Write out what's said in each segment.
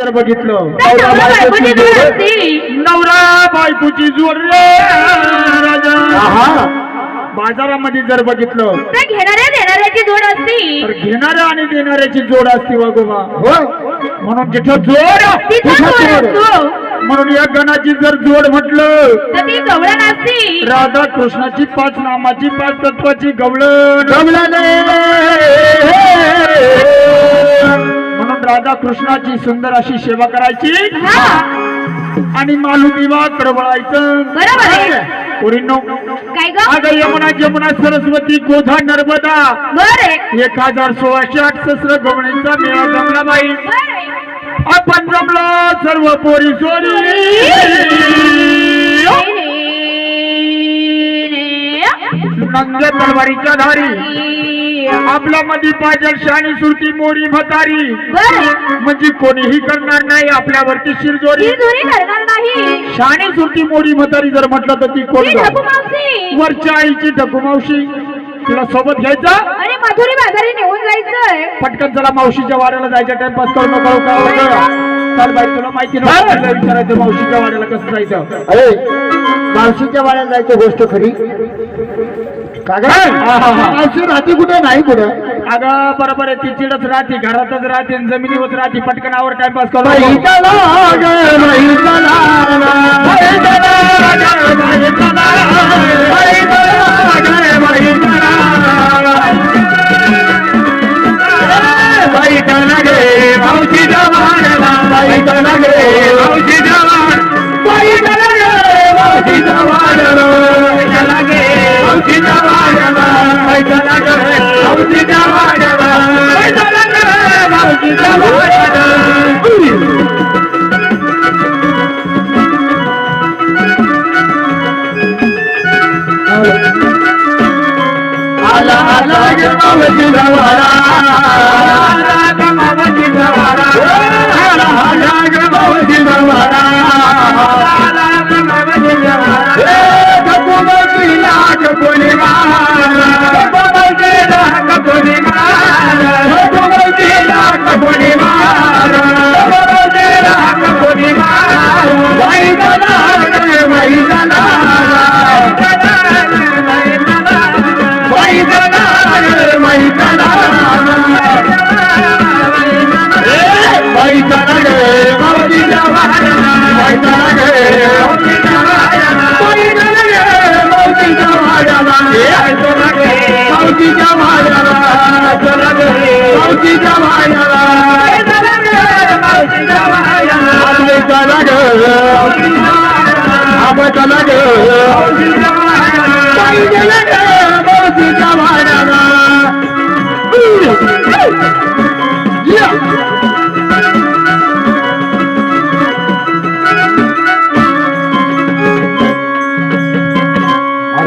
जर बघितलं नवरा बायकोची जोड असती. नवरा बायकोची जोड रे राजा. आहा. बाजारामध्ये जर बघितलं तर घेणाऱ्या देणाऱ्याची जोड असती. तर घेणाऱ्या आणि देणाऱ्याची जोड असते वागोबा हो. म्हणून जिथं जोड तिथं तिथं जोड. जोड. असतो. म्हणून या गणाची जर जोड म्हटलं तर ती गवळण असती. राधा कृष्णाची पाच नामाची पाच तत्वाची गवळण. म्हणून राधा कृष्णाची सुंदर अशी सेवा करायची. आणि मालुदीवा कडवळायचं. बरोबर यमुना जमुना सरस्वती गोधा नर्मदा. एक हजार सोळाशे अठसष्ट गवणींचा मेळा जमला बाई. आपण जमलो सर्व पोरी सोरी नंगे तलवारीच्या धारी. आपल्या मध्ये पाजल शाणी सुरती मोरी म्हातारी. म्हणजे कोणीही करणार नाही आपल्यावरती शिरजोरी. करणार नाही. शाणी सुरती मोरी म्हातारी जर म्हटलं तर ती कोण वरच्या आईची ढकू मावशी. तिला सोबत घ्यायचा? आणि मधुरी बाजारी नेऊन जायचंय. पटकन चला मावशीच्या वाड्याला जायच्या टाइमपास करू नका हो, काय होतं? चल बाई तुला माहिती नव्हतं विचारायचं मावशीच्या वाड्याला कसं जायचं. अरे मावशीच्या वाड्यात जायचं गोष्ट खरी? का ग? हा, हा, हा. मावशी राहते कुठे नाही कुठे अगं बरोबर आहे ती चिडच राहते घरातच राहते आणि जमिनीवर राहते पटकन आवर टाइमपास करू बाई नको. चला ग, बाई चला ग, बाई አላ አላ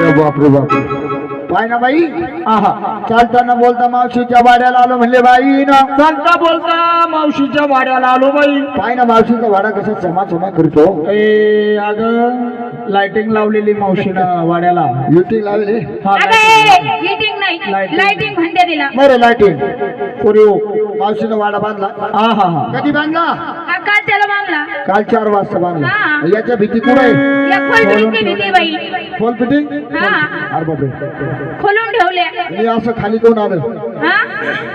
अरे बापरे बाप पाय ना बाई? आहा. चालताना बोलता मावशीच्या वाड्याला आलो म्हणले बाई ना. चालता बोलता मावशीच्या वाड्याला आलो बाई. पाय ना मावशीचा वाडा कसा चमा चमा करतो? ए अग लाइटिंग लावलेली मावशीनं वाड्याला. युटिंग लावले हा अगं हिटिंग नाही. Lighting. लाइटिंग म्हणते तिला. बरं लाईटिंग पुरी मावशीनं वाडा बांधला. हा हा हा. कधी बांधला? हा काल त्याला मागला काल चार वाजता बांधला. हा. याच्या भीती कुठे आहे? या खोलबिडीची भीती बाई. फोन फिटिंग हा अरे बापरे मी असं खाली कोण आलं? हा?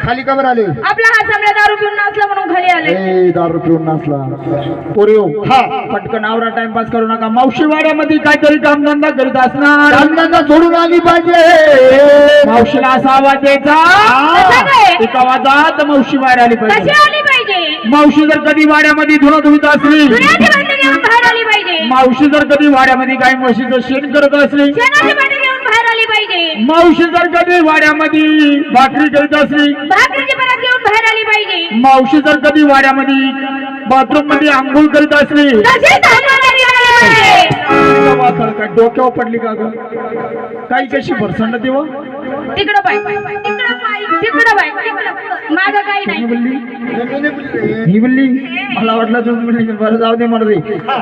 खाली का बरं आले. आपला हा समजा दारू पिऊन नाचला म्हणून खाली आले. दारू पिऊन नसला पुरी हा. पटकन आवरा टाइमपास करू नका. मावशी वाड्यामध्ये काहीतरी कामधंदा करीत असणार. कामधंदा सोडून आली पाहिजे. मावशीला असा आवाज द्यायचा. कसा काय? एका आवाजात मावशी बाहेर आली कशी पाहिजे आली पाहिजे? मावशी जर कधी वाड्यामध्ये धुणं धुवीत असली. दुनियाची भांडी घेऊन बाहेर आली पाहिजे. मावशी जर कधी वाड्यामध्ये गाय म्हशीचं शेण करत असली. बाहेर आली पाहिजे. मावशी जर कधी वाड्यामध्ये भाकरी करीत असली भाकरीची परत घेऊन बाहेर आली पाहिजे. मावशी जर कधी वाड्यामध्ये बाथरूममध्ये आंघोळ करीत असली पाहिजे. डोक्यावर पडली का काही कशी भरसंड देव? तिकडं पाय. तिकडं पाय तिकडं पाय तिकडं. मागं काही नाही. बोलली? ही बोलली? मला वाटलं तुम्ही बोलली बरं जाऊ दे म्हणत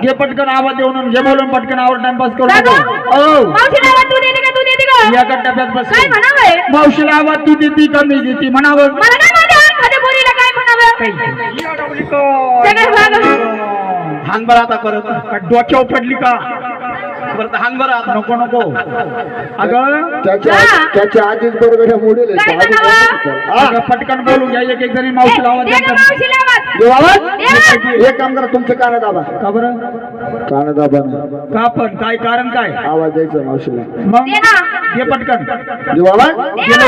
घे पटकन आवाज देऊन घे बोलून पटकन आवर टाइमपास करू दादा, नको मावशीला आवाज तू देते का तू देते का या टप्प्यात बस काय म्हणावं मावशीला आवाज तू देती का मी देती म्हणावं. मला नाही माहिती मध्ये पोरीला काय म्हणावं? काही सगळे मागं. हान बरं आता परत. डोक्यावर पडली का? परत हान बरं आता. नको नको. अगं त्याच्या हा. त्याच्या आधीच बरोबर मोडेल काय म्हणावं? अगं, पटकन बोलून घ्या. एक एक जणी मावशीला आवाज द्या मावशीला आवाज. दे. एक काम करा तुमचं कान दाबा. का बरं? कान दाबा. का पण? काय कारण काय? आवाज द्यायचा मावशीला. मग दे ना. घे पटकन. देऊ दे ना.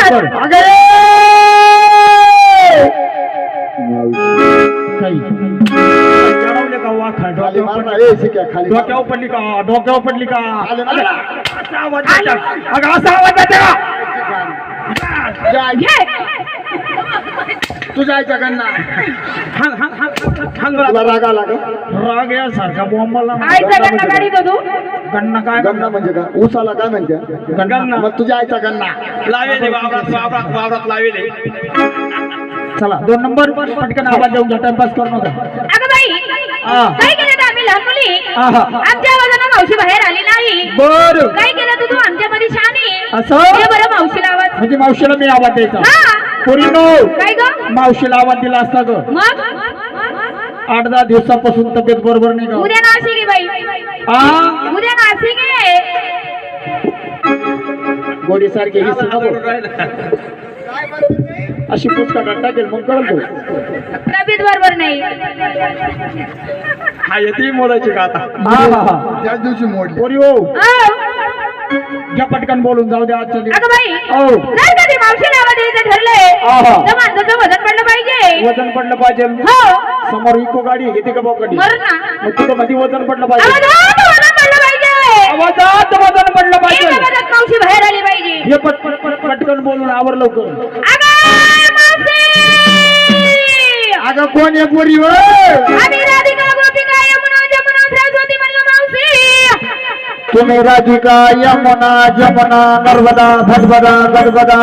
मावशी काही. चढवले का वाखा खाली डोक्यावर पडली ए शिक्या खाली मार. डोक्यावर पडली का? डोक्यावर पडली का? आलं, अगं, आलं. असा आवाज येतो. अगं असा आवाज येतो का? जाय. घे. तू जायचा गन्ना तुला राग आला का? राग यासारखा आईचा. गन्ना काय? गन्ना म्हणजे का ऊसाला काय म्हणते गन्ना मग तुझ्या आईचा गन्ना लावेले वावरात वावरात वावरात लावेले चला दोन नंबर पटकन आवाज देऊन घ्या टाइमपास करू नका. अगं. काय केलं तर आम्ही लहान मुली. आमच्या आवाजानं मावशी बाहेर आली नाही. बर. काय केलं तू? तू आमच्यामध्ये शानी असं? बरं मावशीला आवाज. म्हणजे मावशीला मी आवाज द्यायचा. हा. पोरीनो काय ग? मावशीला आवाज दिला असता ग. मग? आठ दहा दिवसापासून तब्येत बरोबर नाही का उद्या नाशिक आहे बाई. हा उद्या नाशिक आहे. गोडी सारखी हिस्से नको अशी पुस्तकात टाकेल मग कळल. तू तब्येत बरोबर नाही. हा येते मोडायची का आता? हा हा हा. त्याच दिवशी मोडली. पोरी हो. घ्या पटकन बोलून जाऊ द्या आजच्या दिवस अगं बाई औ. जर कधी मावशीला आवाज द्यायचं ठरलंय? आहा. तर माणसाचं वजन पडलं पाहिजे. वजन पडलं पाहिजे. हो. समोर इको गाडी घेते का मर ना. मग तुझं मध्ये वजन पडलं पाहिजे. आवाजात वजन पडलं पाहिजे. आवाजात वजन पडलं एक पाहिजे. आवाजात मावशी बाहेर आली पाहिजे. हे पट पट पट पटकन बोलून आवर लवकर. अगं कोण म्हणलं मावशी! तुम्ही राधिका यमुना जमुना नर्मदा भगवदा गडबदा.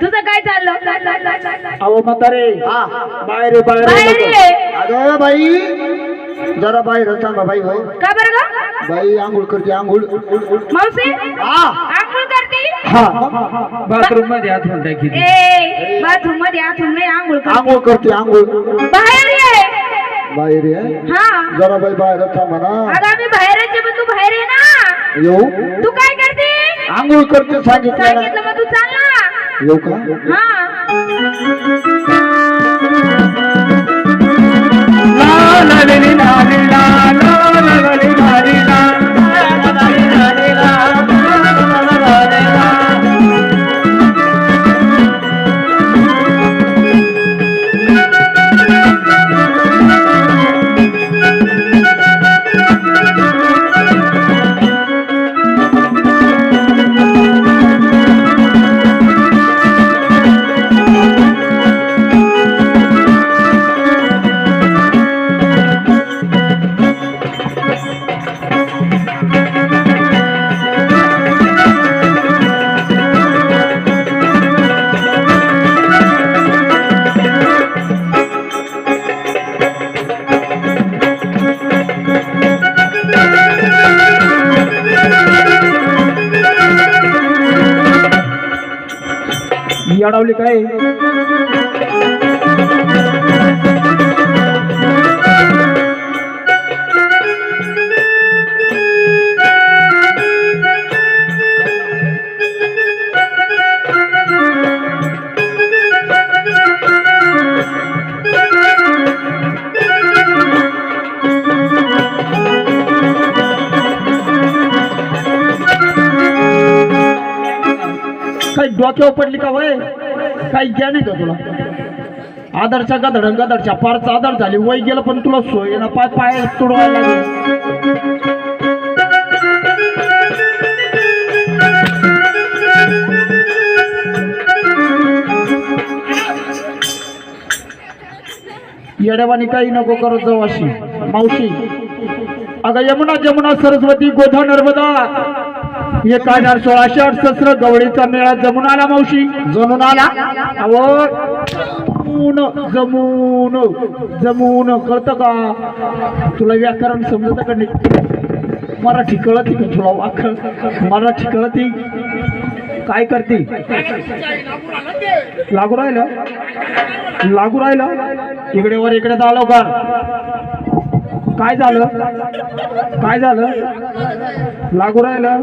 तुझं काय चाललं? अहो म्हातारे बाहेर बाहेर. अगं बाई जरा बाहेर थांबा बाई हो का बरं बाई आंघोळ करते आंघोळ. मावशी हा. आंघोळ करते? हा. बाथरूममध्ये आतून टाकी ए बाथरूममध्ये आतून नाही आंघोळ आंघोळ करते आंघोळ. बाहेर ये. बाहेर ये. हा. जरा बाई बाहेर थांबा ना. अगं आम्ही पण तू बाहेर ये ना. येऊ? तू काय करते? आंघोळ करते सांगितलं ना. सांगितलं मग तू चाल ना. येऊ का? हा. लावली काय? डोक्यावर पडली का वय? काही ज्ञान नाही का तुला? आदरच्या गदड गदडच्या फारच आदर झाली वय गेलं पण तुला सोय ना पाय पाय तुडवायला येड्यावानी काही नको करत जाऊ अशी मावशी अगं यमुना जमुना सरस्वती गोधा नर्मदा. एक हजार सोळाशे अडसष्ट गवळीचा मेळा जमून आला मावशी. जणून आला? जमून जमून जमून. कळतं का? तुला व्याकरण समजत का नाही? मराठी कळती का तुला वाखर मराठी कळती? काय करते? लागू राहिलं? लागू राहिलं? इकडे वर इकडे जा लवकर. काय झालं? काय झालं? लागू राहिलं?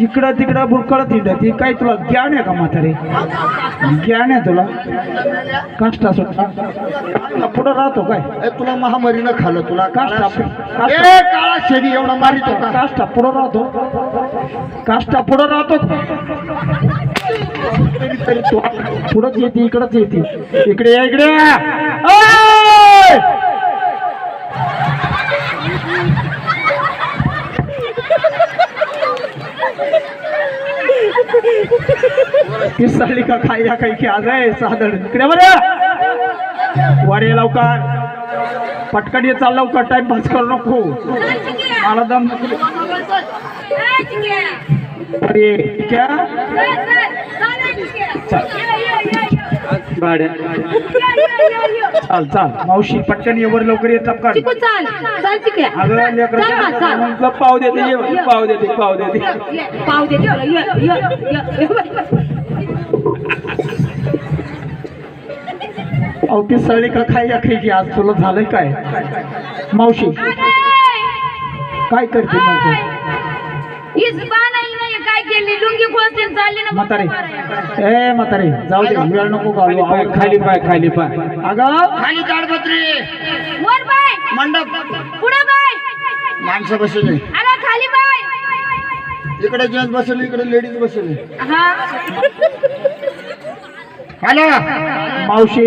इकडं तिकडं बुरकळत हिंडत ती काय तुला ज्ञान आहे का म्हातारे? ज्ञान आहे तुला? कष्टा सुटला पुढं राहतो काय? तुला महामारीनं खाल्लं तुला काष्टा काळा- शेरी एवढा मारित होता. काष्टा पुढं राहतो. काष्टा पुढं राहतो. पुढंच येते इकडंच येते. इकडे या इकडे पिसाळी का खायला काही की आज आहे? साधन इकडे बरं. वर लवकर. पटकन ये चाल लवकर. टाइम पास करू नको. मला दम अरे क्या गाड्या. चाल चाल. मावशी पटकन ये वर लवकर ये टपकन. चिकू चाल. चाल चिकू अगं लेकरं पाव देते पाव देते पाव देते. ये, पाव दे ये, ये, ये, ये. अहो ती सळी का खाई या खाई की आज तुला झालंय काय? मावशी काय करते म्हणते इस बानाई नाही काय केली लुंगी खोचली आणि चालली ना म्हातारे. मारायला. ए म्हातारे जाऊ दे वेळ नको घालू. खाली पाय खाली पाय अगं खाली ताडपत्री मंडप. पुढे बाय माणसं बसले आला खाली बाय इकडे जेंट्स बसले इकडे लेडीज बसले हा. हॅलो मावशी.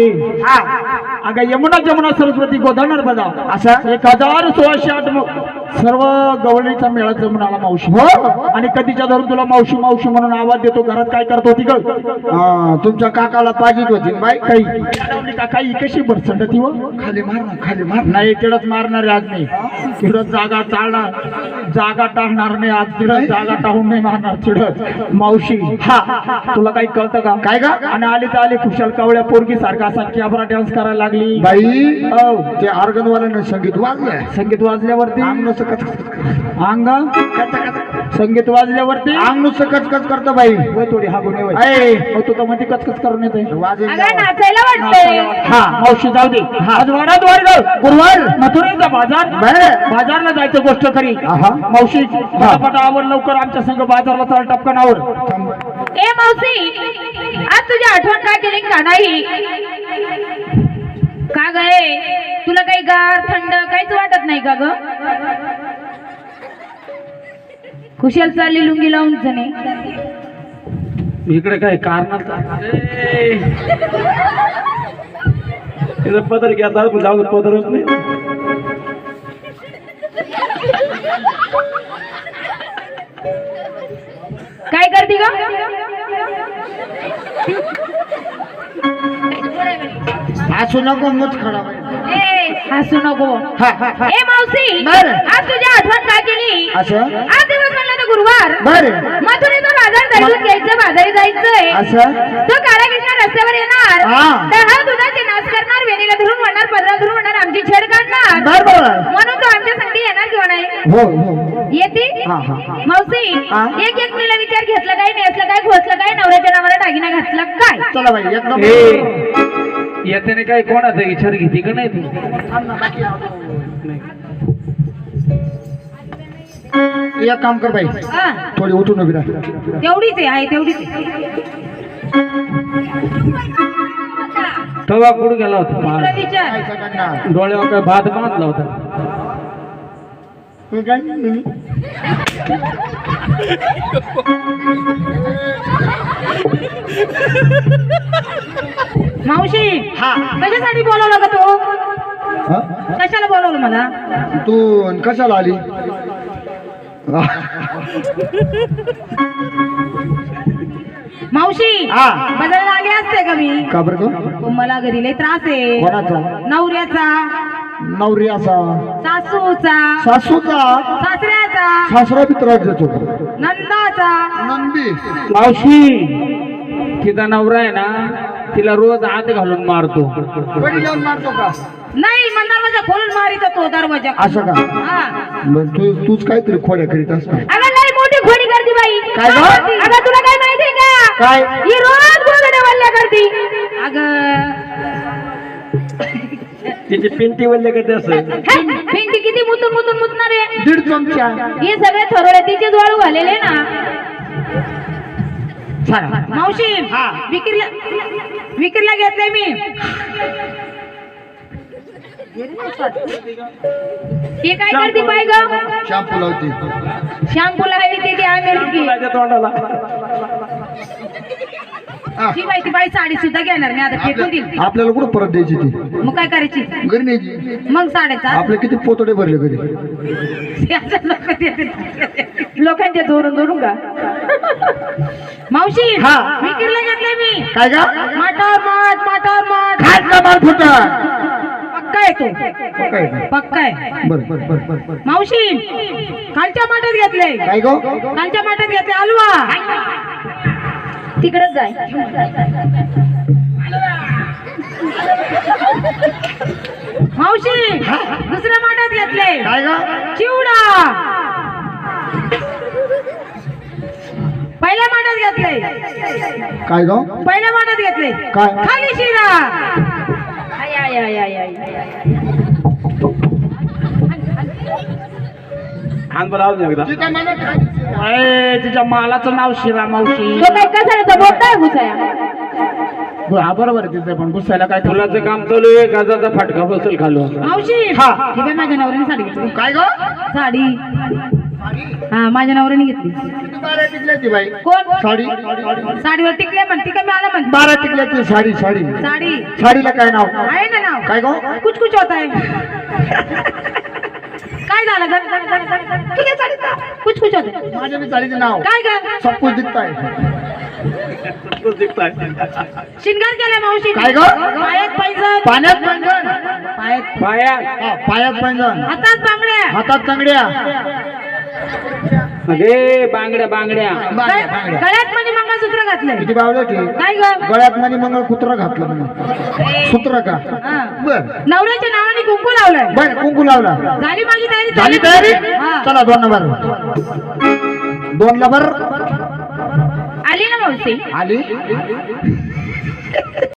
अगं यमुना जमुना सरस्वती गोदाणार बघा. असा? एक हजार सोळाशे आठ सर्व गवळणीचा मेळा जमून आला मावशी. हो? आणि कधीच्या धरून तुला मावशी मावशी म्हणून आवाज देतो घरात काय करत होती ग? हा तुमच्या काकाला पाजित होती बाई? काही. लावली का काही कशी बरसंड ती व खाली मार ना खाली मार. नाही तिडच मारणार आज मी. तिडच जागा टाळणार जागा टाळणार नाही आज. तिडच जागा टाळून नाही मारणार तिडच. मावशी हा तुला काही कळतं का? काय का आणि आली तर आली खुशाल कावळ्या पोरगी सारखा असा कॅबरा डान्स करायला लागली. बाई हो. ते ऑर्गनवाल्यानं संगीत वाजलंय. संगीत वाजल्यावरती? अंग संगीत वाजल्यावरती अंग नुसतं कचकच करतं बाई. वय थोडी हा गुन्हे वय. तू तर मध्ये कचकच करून येते वाजेल अगं नाचायला वाटतंय. हा. मावशी जाऊ दे. आज वाडात वाढ गुरुवार. मथुरेचा बाजार. बाजारला जायचं गोष्ट खरी आहा. मावशी पटापट आवर लवकर. आमच्या संघ बाजारला चाल टपकनावर ए मावशी. आज तुझी आठवण का केली का नाही? का ग? तुला काही गार थंड काहीच वाटत नाही का ग? कुशल चालली लुंगी लावून जणे इकडे काय कारणात? तिथं पदर घेतात जाऊ पदरच नाही. काय करते ग? हसू नको मत खडा. हसू नको. हा, हा, हा. ए मावशी बरं. आज तुझी आठवण का केली असं? आज दिवस म्हणलं तर गुरुवार. बरं मथुरेचा बाजार जायचं घ्यायचं बाजारी जायचंय. असं? तो काळा कृष्ण रस्त्यावर येणार. हा. तर हा दुधाचे नाश करणार वेणीला धरून म्हणणार पदरा धरून म्हणणार आमची छेड काढणार. बर बर म्हणून तो आमच्या संगती येणार किंवा नाही? हो हो. येते? हा, हा, हा. मावशी. एक एक मुलीला विचार घेतलं काय नेसलं काय खोचलं काय नवऱ्याच्या नावाला दागिना घातला काय? चला बाई एक येत्याने काय कोणाचा विचार घेते का नाही तू एक काम कर बाई हा, थोडी उठून उभी राहा तेवढीच आहे आहे तेवढीच आहे. तवा कुठं गेला होता तुला मार. विचार सगळ्यांना. डोळ्यावर काय भात बांधला होता काय? मावशी हा. कशासाठी बोलवलं का तो? हा? कशाला बोलवलं मला? तू कशाला आली? मावशी हा. बदलायला आले असते का मी? का बरं का? मला घरी लय त्रास आहे. कोणाचा? नवऱ्याचा. नवरी असा सासूचा. सासूचा? सासऱ्याचा. सासरा बी त्रास देतो. नंदाचा. नंदी. मावशी. तिचा नवरा आहे ना तिला रोज आत घालून मारतो. लावून मारतो का? नाही मग दरवाजा खोलून मारित तो दरवाजा. असं का? हा. मग तू तूच काहीतरी खोड्या करीत असतो. अगं मोठी खोडी करते बाई. काय गं? अगं तुला काय माहितीये का? काय? ही रोज वल्ल्या करते. अगं. तिची पिंटी वल्ले का असं. हे, भेंडी किती मुतून मुतून मुतणार. आहे दीड चमचा. हे सगळे थरोडे तिचेच वाळू घालेले ना. मावशी विक्रीला विक्रीला घेतले मी. हे काय करते बाई ग? शॅम्पू लावते. शॅम्पू लावली ती अमेरिकी तोंडाला. ती बाई ती बाई साडी सुद्धा घेणार मी आता फेकून आपल्याला कुठं परत द्यायची ती? मग काय करायची? घरी न्यायची. मग साडेचा आपले किती पोतडे भरले घरी? लोकांच्या जोरून जोरून का? मावशी हा. विक्रीला घेतले मी. काय का मटार माठ मटार माठ खात का माल फुटा पक्का आहे तो. काय पक्का आहे. बर बर बर बर बर. मावशी खालच्या माठात घेतले काय गो? खालच्या माठात घेतले हलवा. तिकडेच जाय. मावशी दुसऱ्या माठात घेतले काय ग? चिवडा. पहिल्या माठात घेतले. काय गो? पहिल्या माठात घेतले. काय? खाली शिरा. I, I, I, I, I, तिच्या मालाचं नाव शिरा मावशी. तो काय कसा बोट काय घुसाया हा बरोबर आहे तिचं पण गुस्सायला काय फुलाचं काम चालू आहे? गाजाचा फाटका बसेल खालून. मावशी हा. ही बाई माझ्या नवऱ्याने साडी घेतली. काय गो? साडी. हा माझ्या नवऱ्याने घेतली. किती बारा टिकल्या ती बाई? कोण? साडी? साडीवर टिकले म्हणते का मी आला म्हणते बारा टिकल्या ती साडी साडी. साडी. साडीला काय नाव? आहे ना नाव. काय गो कुछ कुछ होत आहे. काय झालं ग? तुझ्या साडीचा कुछ कुछ होत. माझ्या बी साडीचं नाव. काय ग? सब कुछ दिखता है शिंगार केला मावशी. काय ग? पायात पैंजण. पाण्यात पैंजण. पायात. पाया हा, पायात पैंजण. हातात बांगड्या. हातात तांगड्या अगे बांगड्या बांगड्या. बांगड्या, बांगड्या. गळ्यात मध्ये मंगळसूत्र घातलंय. किती बावलं की? काय ग. गळ्यात मध्ये मंगळ कुत्र घातलं म्हणे सूत्र का? हा. बर. नवऱ्याच्या नावाने कुंकू लावलंय. बर कुंकू लावला. झाली माझी तयारी झाली तयारी? हा. चला दोन नंबर. दोन नंबर. आली ना मावशी? आली.